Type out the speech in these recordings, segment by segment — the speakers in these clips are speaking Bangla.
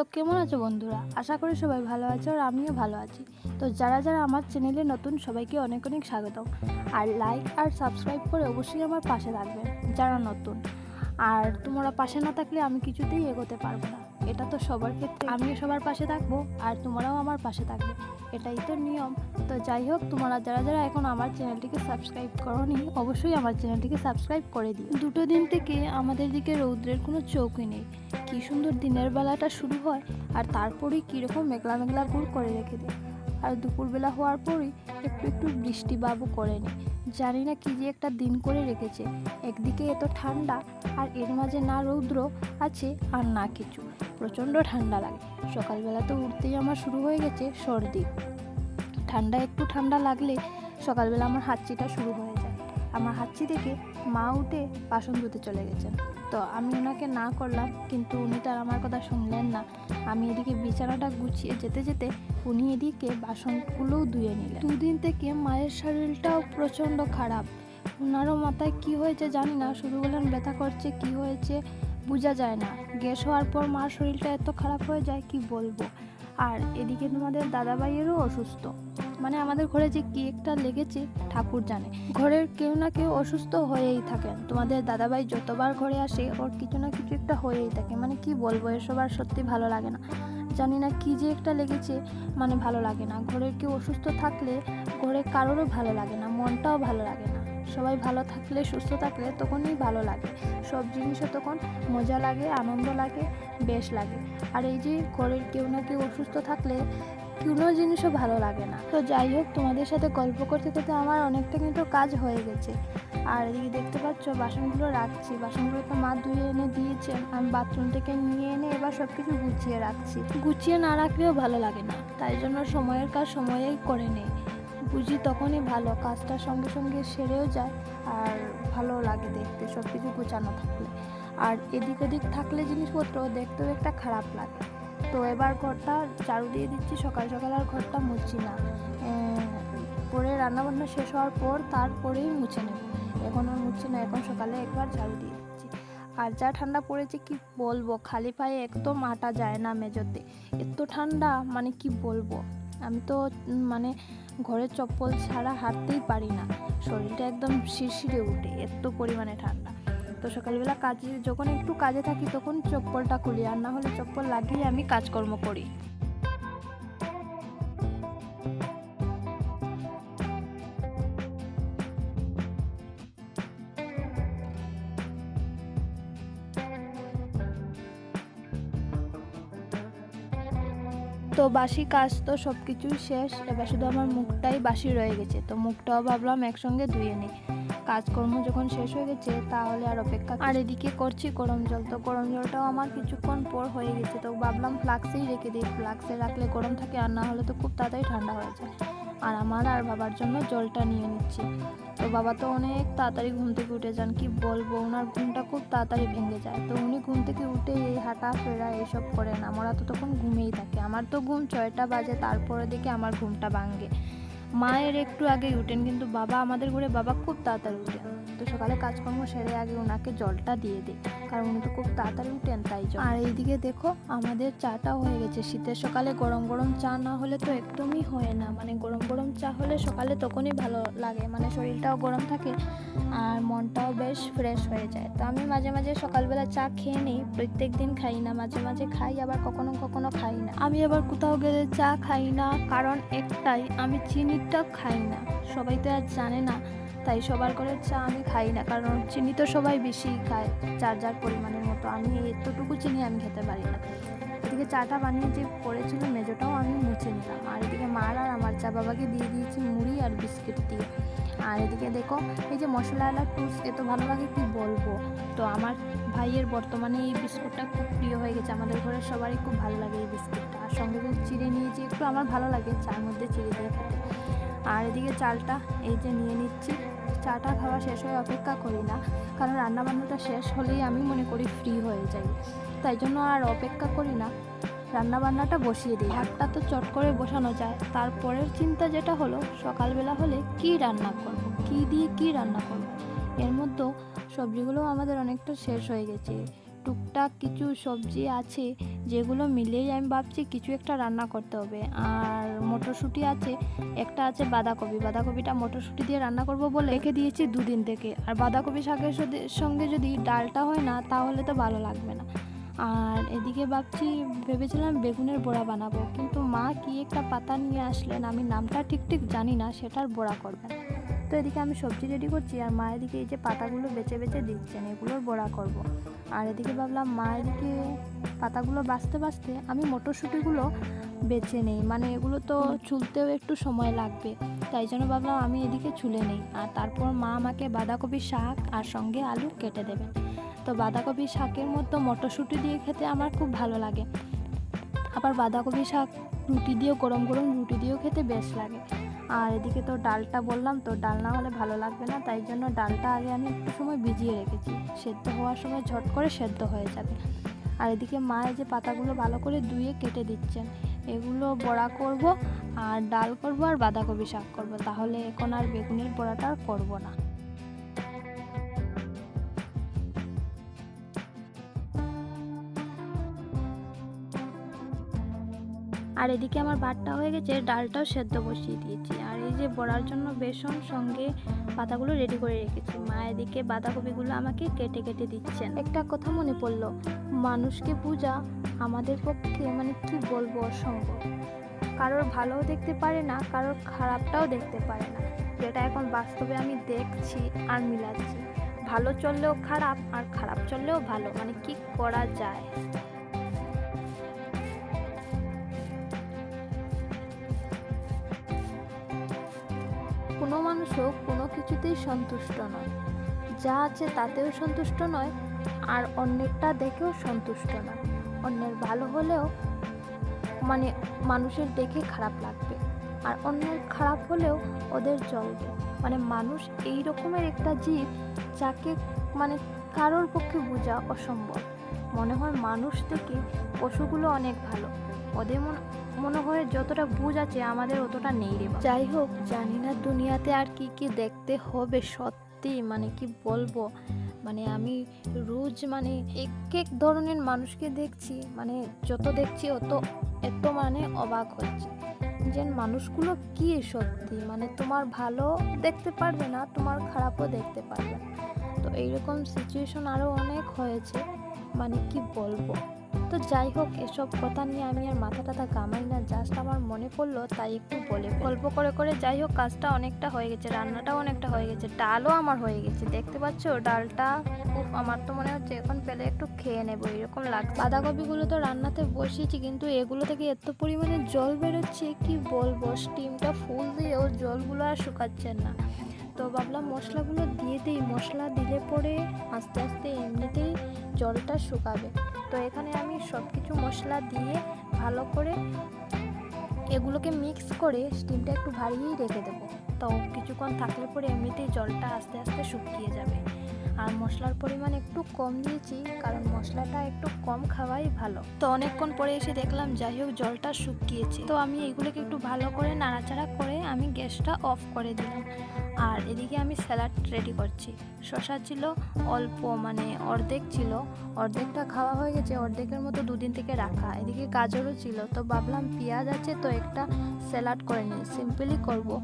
তো কেমন আছো বন্ধুরা? আশা করি সবাই ভালো আছো আর আমিও ভালো আছি। তো যারা যারা আমার চ্যানেলে নতুন, সবাইকে অনেক অনেক স্বাগতম। আর লাইক আর সাবস্ক্রাইব করে অবশ্যই আমার পাশে থাকবে যারা নতুন। আর তোমরা পাশে না থাকলে আমি কিছুতেই এগোতে পারব না। এটা তো সবার ক্ষেত্রে। আমিও সবার পাশে থাকব আর তোমরাও আমার পাশে থাকবে। এটাই তো নিয়ম। তো যাই হোক, তোমরা যারা যারা এখন আমার চ্যানেলটিকে সাবস্ক্রাইব করোনি, অবশ্যই আমার চ্যানেলটিকে সাবস্ক্রাইব করে দিই দুটো দিন থেকে আমাদের দিকে রৌদ্রের কোনো চৌকি নেই। কি সুন্দর দিনের বেলাটা শুরু হয়, আর তারপরেই কীরকম মেঘলা মেঘলা গুড় করে রেখে দেয় আর দুপুরবেলা হওয়ার পরই একটু একটু বৃষ্টি বাবু করে নেয় জানি না কি যে একটা দিন করে রেখেছে। একদিকে এত ঠান্ডা আর এর মাঝে না রৌদ্র, আছে আর না কিছু। প্রচণ্ড ঠান্ডা লাগে। সকালবেলা তো উঠতেই আমার শুরু হয়ে গেছে সর্দি। ঠান্ডা একটু ঠান্ডা লাগলে সকালবেলা আমার হাঁচিটা শুরু হয়ে যায়। আমার হাঁচি দেখে মা উঠে বাসন ধুতে চলে গেছেন তো আমি ওনাকে না করলাম, কিন্তু উনি তার আমার কথা শুনলেন না। আমি এদিকে বিছানাটা গুছিয়ে যেতে যেতে উনি এদিকে বাসনগুলোও ধুয়ে নিলেন। দুদিন থেকে মায়ের শরীরটাও প্রচণ্ড খারাপ। ওনারও মাথায় কি হয়েছে জানি না, শুধু বললেন ব্যথা করছে, কি হয়েছে বোঝা যায় না। গ্যাস হওয়ার পর মার শরীরটা এত খারাপ হয়ে যায়, কি বলব? আর এদিকে তোমাদের দাদাভাইয়েরও অসুস্থ। মানে আমাদের ঘরে যে কি একটা লেগেছে, ঠাকুর জানে। ঘরের কেউ না কেউ অসুস্থ হয়েই থাকেন। তোমাদের দাদাভাই যতবার ঘরে আসে, ওর কিছু না কিছু একটা হয়েই থাকে। মানে কি বলব, এসব আর সত্যি ভালো লাগে না। জানি না কি যে একটা লেগেছে মানে ভালো লাগে না। ঘরের কেউ অসুস্থ থাকলে, ঘরে কারোরও ভালো লাগে না, মনটাও ভালো লাগে না। সবাই ভালো থাকলে, সুস্থ থাকলে তখনই ভালো লাগে। সব জিনিসও তখন মজা লাগে, আনন্দ লাগে, বেশ লাগে। আর এই যে ঘরের কেউ না কেউ অসুস্থ থাকলে কোনো জিনিসও ভালো লাগে না। তো যাই হোক, তোমাদের সাথে গল্প করতে করতে আমার অনেকটা কিন্তু কাজ হয়ে গেছে। আর এদিকে দেখতে পাচ্ছ, বাসনগুলো রাখছি। বাসনগুলো তো মা ধুয়ে এনে দিয়েছে। আমি বাথরুম থেকে নিয়ে এনে এবার সব কিছু গুছিয়ে রাখছি। গুছিয়ে না রাখলেও ভালো লাগে না। তাই জন্য সময়ের কাজ সময়েই করে নেই। বুঝি তখনই ভালো, কাজটা সঙ্গে সঙ্গে সেরেও যায়। আর ভালো লাগে দেখতে সব কিছু গুছানো থাকলে। আর এদিক ওদিক থাকলে জিনিসপত্র দেখতেও একটা খারাপ লাগে। তো এবার ঘরটা ঝাড়ু দিয়ে দিচ্ছি। সকাল সকাল আর ঘরটা মুছছি না। পরে রান্নাবান্না শেষ হওয়ার পর তারপরেই মুছে নেব। এখন আর মুছছি না, এখন সকালে একবার ঝাড়ু দিয়ে দিচ্ছি। আর যা ঠান্ডা পড়েছে কি বলব? খালি পায়ে একদম আটা যায় না মেজোতে এত ঠান্ডা মানে কি বলব? আমি তো মানে ঘরের চপ্পল ছাড়া হাঁটতেই পারি না। শরীরটা একদম শিরশিরে উঠে, এত পরিমাণে ঠান্ডা। তো সকালবেলা কাজে যখন একটু কাজে থাকি তখন চপ্পলটা খুলি, আর না হলে চপ্পল লাগিয়ে আমি কাজকর্ম করি। তো বাসি কাজ তো সব কিছুই শেষ, এবার শুধু আমার মুখটাই বাসি রয়ে গেছে, তো মুখটাও ভাবলাম একসঙ্গে ধুয়ে নিই। কাজকর্ম যখন শেষ হয়ে গেছে, তাহলে আর অপেক্ষা আর এদিকে করছি গরম জল। তো গরম জলটাও আমার কিছুক্ষণ পর হয়ে গেছে। তো ভাবলাম ফ্লাক্সেই রেখে দিই। ফ্লাক্সে রাখলে গরম থাকে, আর না হলে তো খুব তাড়াতাড়ি ঠান্ডা হয়ে যায়। আর আমার আর বাবার জন্য জলটা নিয়ে নিচ্ছি। তো বাবা তো অনেক তাড়াতাড়ি ঘুম থেকে উঠে যান। কি বলব, ওনার ঘুমটা খুব তাড়াতাড়ি ভেঙে যায়। তো উনি ঘুম থেকে উঠে এই হাঁটা ফেরা এইসব করেন। আমরা তো তখন ঘুমেই থাকে। আমার তো ঘুম ছয়টা বাজে, তারপরে দেখে আমার ঘুমটা ভাঙে। মায়ের একটু আগে উঠেন কিন্তু বাবা আমাদের ঘরে বাবা খুব তাড়াতাড়ি উঠেন। তো সকালে কাজকর্ম সেরে আগে ওনাকে জলটা দিয়ে দিই। কারণ উনি তো খুব তাড়াতাড়ি উঠেন, তাই জন্য আর এইদিকে দেখো, আমাদের চাটা হয়ে গেছে। শীতের সকালে গরম গরম চা না হলে তো একদমই হয় না। মানে গরম গরম চা হলে সকালে তখনই ভালো লাগে। মানে শরীরটাও গরম থাকে আর মনটাও বেশ ফ্রেশ হয়ে যায়। তো আমি মাঝে মাঝে সকালবেলা চা খেয়ে নিই, প্রত্যেক দিন খাই না। মাঝে মাঝে খাই, আবার কখনো কখনো খাই না। আমি আবার কোথাও গেলে চা খাই না, কারণ একটাই, আমি চিনিটা খাই না। সবাই তো আর জানে না তাই সবার করে চা আমি খাই না, কারণ চিনি তো সবাই বেশি খায়, যার যার পরিমাণের মতো। আমি এতটুকু চিনি আমি খেতে পারি না। এদিকে চাটা বানিয়ে যে পড়েছিল মেজোটাও আমি মুছে নিলাম। আর এদিকে মার আর আমার চা বাবাকে দিয়ে দিয়েছি মুড়ি আর বিস্কিট দিয়ে। আর এদিকে দেখো, এই যে মশলাওয়ালা টুস এত ভালো লাগে কি বলব? তো আমার ভাইয়ের বর্তমানে এই বিস্কুটটা খুব প্রিয় হয়ে গেছে। আমাদের ঘরের সবারই খুব ভালো লাগে এই বিস্কুটটা। আর সঙ্গে যদি চিড়ে নিয়েছি, একটু আমার ভালো লাগে চার মধ্যে চিড়ে দিয়ে খেতে। আর এদিকে চালটা এই যে নিয়ে নিচ্ছি। চাটা খাওয়া শেষ হয়ে অপেক্ষা করি না, কারণ রান্নাবান্নাটা শেষ হলেই আমি মনে করি ফ্রি হয়ে যাই। তাই জন্য আর অপেক্ষা করি না। রান্নাবান্নাটা বসিয়ে দিই। ভাতটা তো চট করে বসানো যায়। তারপরের চিন্তা যেটা হলো, সকালবেলা হলে কি রান্না করব? কি দিয়ে কি রান্না করব? এর মধ্যেও সবজিগুলো আমাদের অনেকটা শেষ হয়ে গেছে। টুকটাক কিছু সবজি আছে যেগুলো মিলেই আমি ভাবছি কিছু একটা রান্না করতে হবে। আর মটরশুঁটি আছে, একটা আছে বাঁধাকপি। বাঁধাকপিটা মটরশুঁটি দিয়ে রান্না করব বলে রেখে দিয়েছি দুদিন থেকে। আর বাঁধাকপি শাকের সঙ্গে যদি ডালটা হয় না, তাহলে তো ভালো লাগবে না। আর এদিকে ভাবছি, ভেবেছিলাম বেগুনের বড়া বানাবো। কিন্তু মা কি একটা পাতা নিয়ে আসলেন, আমি নামটা ঠিক ঠিক জানি না, সেটার বড়া করবেন। তো এদিকে আমি সবজি রেডি করছি আর মা এদিকে এই যে পাতাগুলো বেছে বেছে দিচ্ছেন এগুলোর বড়া করব। আর এদিকে ভাবলাম মা এদিকে পাতাগুলো বাঁচতে বাঁচতে আমি মটরশুঁটিগুলো বেছে নেই। মানে এগুলো তো ছুলতেও একটু সময় লাগবে। তাই জন্য ভাবলাম আমি এদিকে ছুলে নেই। আর তারপর মা আমাকে বাঁধাকপি শাক আর সঙ্গে আলু কেটে দেবেন তো বাঁধাকপি শাকের মতো মটরশুঁটি দিয়ে খেতে আমার খুব ভালো লাগে। আবার বাঁধাকপি শাক রুটি দিয়েও গরম গরম রুটি দিয়েও খেতে বেশ লাগে। আর এদিকে তো ডালটা বললাম, তো ডাল না হলে ভালো লাগবে না, তাই জন্য ডালটা আগে আমি একটু সময় ভিজিয়ে রেখেছি। সেদ্ধ হওয়ার সময় ঝট করে সেদ্ধ হয়ে যাবে। আর এদিকে মা এই যে পাতাগুলো ভালো করে ধুয়ে কেটে দিচ্ছেন, এগুলো বড়া করব, আর ডাল করব, আর বাঁধাকপি শাক করব। তাহলে এখন আর বেগুনের বড়াটা আর করব না। আর এদিকে আমার ভাতটা হয়ে গেছে, ডালটাও সেদ্ধ বসিয়ে দিয়েছি। আর এই যে বড়ার জন্য বেসন সঙ্গে পাতাগুলো রেডি করে রেখেছি। মা এদিকে বাঁধাকপিগুলো আমাকে কেটে কেটে দিচ্ছেন। একটা কথা মনে পড়ল, মানুষকে পূজা আমাদের পক্ষে মানে কি বলব অসম্ভব। কারোর ভালোও দেখতে পারে না, কারোর খারাপটাও দেখতে পারে না। যেটা এখন বাস্তবে আমি দেখছি আর মিলাচ্ছি। ভালো চললেও খারাপ, আর খারাপ চললেও ভালো। মানে কি করা যায়? মানুষও কোনো কিছুতেই সন্তুষ্ট নয়। যা আছে তাতেও সন্তুষ্ট নয়, আর অন্যেরটা দেখেও সন্তুষ্ট নয়। অন্যের ভালো হলেও মানে মানুষের দেখে খারাপ লাগবে, আর অন্যের খারাপ হলেও ওদের জ্বলবে। মানে মানুষ এই রকমের একটা জীব যাকে মানে কারোর পক্ষে বোঝা অসম্ভব। মনে হয় মানুষ থেকে পশুগুলো অনেক ভালো। ওদের মনে মনে হয় যতটা বুঝ আছে, আমাদের অতটা নেই রে যাই হোক, জানি না দুনিয়াতে আর কি কি দেখতে হবে সত্যি মানে কি বলব? মানে আমি রোজ মানে এক এক ধরনের মানুষকে দেখছি মানে যত দেখছি অত এত মানে অবাক হচ্ছে। যে মানুষগুলো কি সত্যি? মানে তোমার ভালো দেখতে পারবে না, তোমার খারাপও দেখতে পারবে তো এইরকম সিচুয়েশন আরও অনেক হয়েছে মানে কি বলব? তো যাই হোক, এসব কথা নিয়ে আমি আর মাথা টাথা কামাই না জাস্ট আমার মনে পড়ল, তাই একটু বলে গল্প করে করে যাই হোক, কাজটা অনেকটা হয়ে গেছে, রান্নাটাও অনেকটা হয়ে গেছে, ডালও আমার হয়ে গেছে, দেখতে পাচ্ছ? ডালটা উফ, আমার তো মনে হচ্ছে এখন পেলে একটু খেয়ে নেব, এরকম লাগছে। বাঁধাকপিগুলো তো রান্নাতে বসিয়েছি, কিন্তু এগুলো থেকে এত পরিমাণে জল বেরোচ্ছে, কি বলব? স্টিমটা ফুল দিয়েও জলগুলো আর শুকাচ্ছে না। তো ভাবলাম মশলাগুলো দিয়ে দিই। মশলা দিলে পরে আস্তে আস্তে এমনিতেই জলটা শুকাবে। তো এখানে আমি সব কিছু মশলা দিয়ে ভালো করে এগুলোকে মিক্স করে স্টিমটা একটু ভারিয়েই রেখে দেবো। তো কিছুক্ষণ থাকলে পরে এমনিতেই জলটা আস্তে আস্তে শুকিয়ে যাবে। আর মশলার পরিমাণ একটু কম দিয়েছি, কারণ মশলাটা একটু কম খাওয়াই ভালো। তো অনেকক্ষণ পরে এসে দেখলাম যাই হোক জলটা শুকিয়েছে। তো আমি এগুলোকে একটু ভালো করে নাড়াচাড়া করে আমি গ্যাসটা অফ করে দিলাম। আর এদিকে আমি স্যালাড রেডি করছি। শশা ছিল অল্প মানে অর্ধেক ছিল। অর্ধেকটা খাওয়া হয়ে গেছে, অর্ধেকের মতো দুদিন থেকে রাখা। এদিকে গাজরও ছিল, তো ভাবলাম পেঁয়াজ আছে, তো একটা স্যালাড করে নিই। সিম্পলি করব।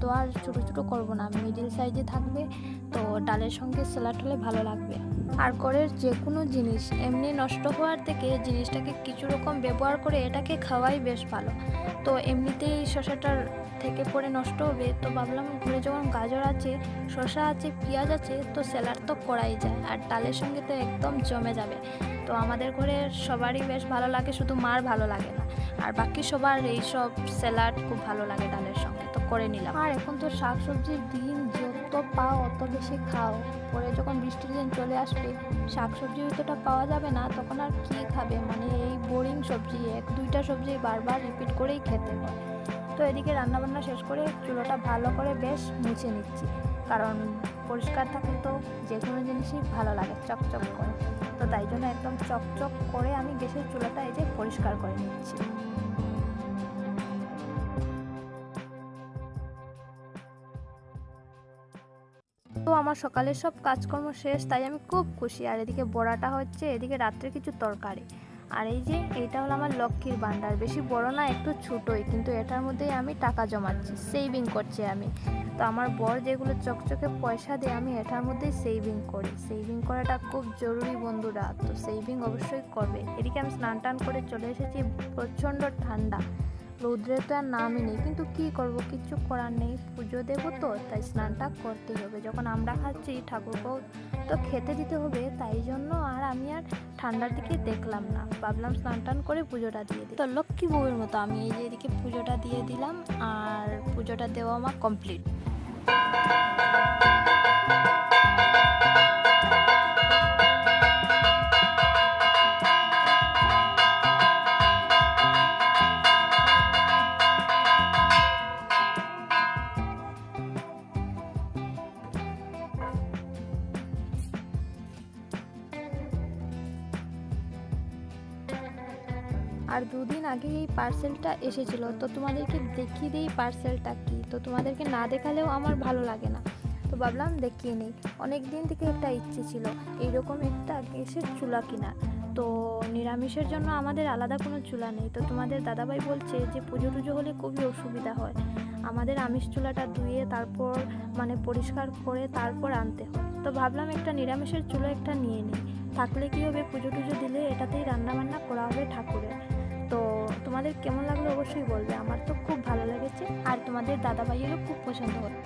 তো আর ছোটো ছোটো করব না, মিডিল সাইজে থাকবে, তো ডালের সঙ্গে স্যালাড হলে ভালো লাগবে। আর ঘরের যে কোনো জিনিস। এমনি নষ্ট হওয়ার থেকে জিনিসটাকে কিছু রকম ব্যবহার করে এটাকে খাওয়াই বেশ ভালো। তো এমনিতেই শশাটার থেকে পরে নষ্ট হবে। তো ভাবলাম ঘরে যখন গাজর আছে শশা আছে, পেঁয়াজ আছে, তো স্যালাড তো করাই যায়। আর ডালের সঙ্গে তো একদম জমে যাবে। তো আমাদের ঘরে সবারই বেশ ভালো লাগে, শুধু মার ভালো লাগে না। আর বাকি সবার এই সব স্যালাড খুব ভালো লাগে ডালের সঙ্গে। তো করে নিলাম। আর এখন তো শাক সবজির দিন। যত পাও, অত বেশি খাও। পরে যখন বৃষ্টির দিন চলে আসবে শাক সবজি অতটা পাওয়া যাবে না, তখন আর কী খাবে? মানে এই বোরিং সবজি, এক দুইটা সবজি বারবার রিপিট করেই খেতে হয়। তো এদিকে রান্নাবান্না শেষ করে চুলোটা ভালো করে বেশ মুছে নিচ্ছি। কারণ পরিষ্কার থাকলে তো যে কোনো জিনিসই ভালো লাগে, চকচক করে। তো তাই জন্য একদম চকচক করে আমি গ্যাসের চুলাটা এই যে পরিষ্কার করে নিচ্ছি। আমার সকালের সব কাজকর্ম শেষ, তাই আমি খুব খুশি। আর এদিকে বড়াটা হচ্ছে, এদিকে রাত্রে কিছু তরকারি। আর এই যে, এইটা হলো আমার লক্ষ্মীর ভাণ্ডার। বেশি বড় না, একটু ছোটোই, কিন্তু এটার মধ্যেই আমি টাকা জমাচ্ছি সেভিং করছি আমি। তো আমার বর যেগুলো চকচকে পয়সা দিয়ে, আমি এটার মধ্যেই সেভিং করি। সেভিং করাটা খুব জরুরি বন্ধুরা, তো সেভিং অবশ্যই করবে। এদিকে আমি স্নান টান করে চলে এসেছি, প্রচণ্ড ঠান্ডা। রৌদ্রের তো আর নামই নেই, কিন্তু কি করব? কিচ্ছু করার নেই। পুজো দেবো তো, তাই স্নানটা করতেই হবে। যখন আমরা খাচ্ছি ঠাকুরকেও তো খেতে দিতে হবে, তাই জন্য আর আমি আর ঠান্ডার দিকে দেখলাম না। ভাবলাম স্নান টান করে পুজোটা দিয়ে দিই। তো লক্ষ্মী বউয়ের মতো আমি এই যে এদিকে পুজোটা দিয়ে দিলাম, আর পুজোটা দেওয়া আমার কমপ্লিট আর দুদিন আগে এই পার্সেলটা এসেছিল। তো তোমাদেরকে দেখিয়ে দিই পার্সেলটা কি। তো তোমাদেরকে না দেখালেও আমার ভালো লাগে না। তো ভাবলাম দেখিয়ে নেই। অনেক দিন থেকে একটা ইচ্ছে ছিল। এইরকম একটা গ্যাসের চুলা কিনা তো নিরামিষের জন্য আমাদের আলাদা কোনো চুলা নেই। তো তোমাদের দাদাভাই বলছে যে পুজো টুজো হলে খুবই অসুবিধা হয়। আমাদের আমিষ চুলাটা ধুয়ে তারপর মানে পরিষ্কার করে তারপর আনতে হয়। তো ভাবলাম একটা নিরামিষের চুলা একটা নিয়ে নিই। থাকলে কী হবে? পুজো টুজো দিলে এটাতেই রান্না বান্না করা হবে ঠাকুরের। তোমাদের কেমন লাগল অবশ্যই বলবে। আমার তো খুব ভালো লেগেছে। আর তোমাদের দাদা ভাইয়েরও খুব পছন্দ হবে